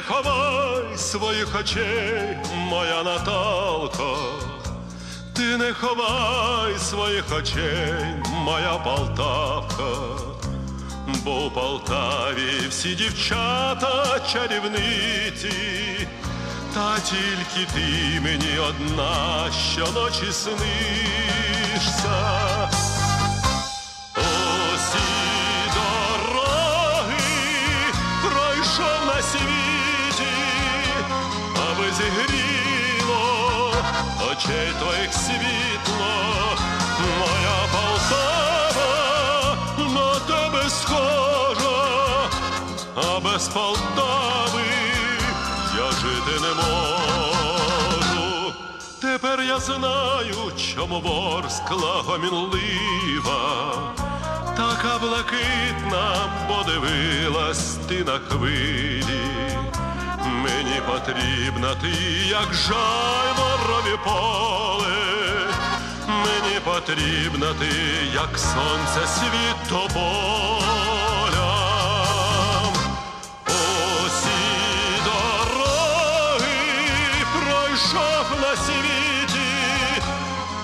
ховай своїх очей, моя Наталко, ти не ховай своїх очей, моя Полтавка, бо у Полтаві всі дівчата чарівниці, та тільки ти мені одна щоночі снишся. Очей твоїх світло, моя Полтава на тебе схожа, а без Полтави я жити не можу. Тепер я знаю, чому ворскла гомінлива, така блакитна, бо дивилась ти на хвилі. Потрібна ти, як жайворові поле, мені потрібна ти, як сонце світ тополя. Усі дороги пройшов на світі,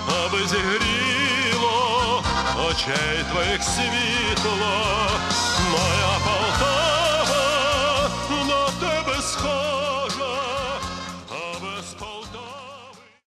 аби зігріло очей твоїх світло, моя